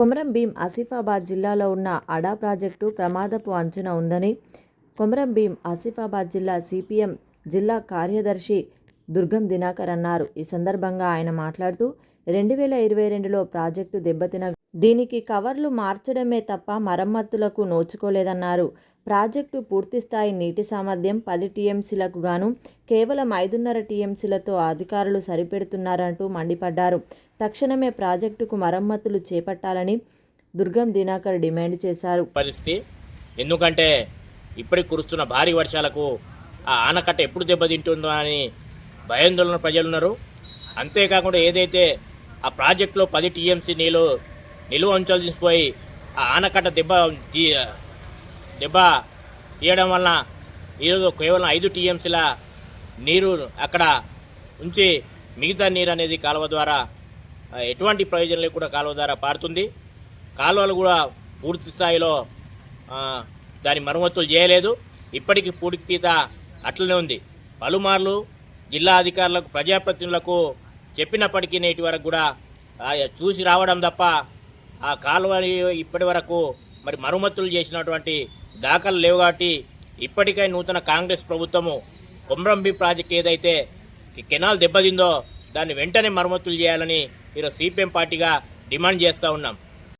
కొమరం భీం ఆసిఫాబాద్ జిల్లాలో ఉన్న అడా ప్రాజెక్టు ప్రమాదపు అంచున ఉందని కొమరం భీం ఆసిఫాబాద్ జిల్లా సిపిఎం జిల్లా కార్యదర్శి దుర్గం దినాకర్ అన్నారు. ఈ సందర్భంగా ఆయన మాట్లాడుతూ రెండు వేల ఇరవై రెండులో ప్రాజెక్టు దెబ్బతిన దీనికి కవర్లు మార్చడమే తప్ప మరమ్మతులకు నోచుకోలేదన్నారు. ప్రాజెక్టు పూర్తిస్థాయి నీటి సామర్థ్యం పది టీఎంసీలకు గాను కేవలం ఐదున్నర టీఎంసీలతో అధికారులు సరిపెడుతున్నారంటూ మండిపడ్డారు. తక్షణమే ప్రాజెక్టుకు మరమ్మతులు చేపట్టాలని దుర్గం దినాకర్ డిమాండ్ చేశారు. పరిస్థితి ఎందుకంటే ఇప్పటికి కురుస్తున్న భారీ వర్షాలకు ఆ ఆనకట్ట ఎప్పుడు దెబ్బతింటుందో అని భయాందోళన ప్రజలున్నారు. అంతేకాకుండా ఏదైతే ఆ ప్రాజెక్టులో పది టీఎంసీ నీళ్ళు నిలువ అంచాలు తీసిపోయి ఆ ఆనకట్ట దెబ్బ దెబ్బ తీయడం వలన ఈరోజు కేవలం ఐదు టీఎంసీల నీరు అక్కడ ఉంచి మిగతా నీరు అనేది కాలువ ద్వారా ఎటువంటి ప్రయోజనం లేకుండా కాలువ ద్వారా పారుతుంది. కాలువలు కూడా పూర్తి స్థాయిలో దాని మరమ్మతులు చేయలేదు. ఇప్పటికీ పూడికి తీత అట్లనే ఉంది. పలుమార్లు జిల్లా అధికారులకు ప్రజాప్రతినిధులకు చెప్పినప్పటికీ నేటి వరకు కూడా చూసి రావడం తప్ప ఆ కాలువ ఇప్పటి వరకు మరి మరమ్మతులు చేసినటువంటి దాఖలు లేవు కాబట్టి ఇప్పటికై నూతన కాంగ్రెస్ ప్రభుత్వము కొమ్రంబి ప్రాజెక్ట్ ఏదైతే కెనాల్ దెబ్బతిందో దాన్ని వెంటనే మరమ్మతులు చేయాలని ఈరోజు సిపిఎం పార్టీగా డిమాండ్ చేస్తూ ఉన్నాం.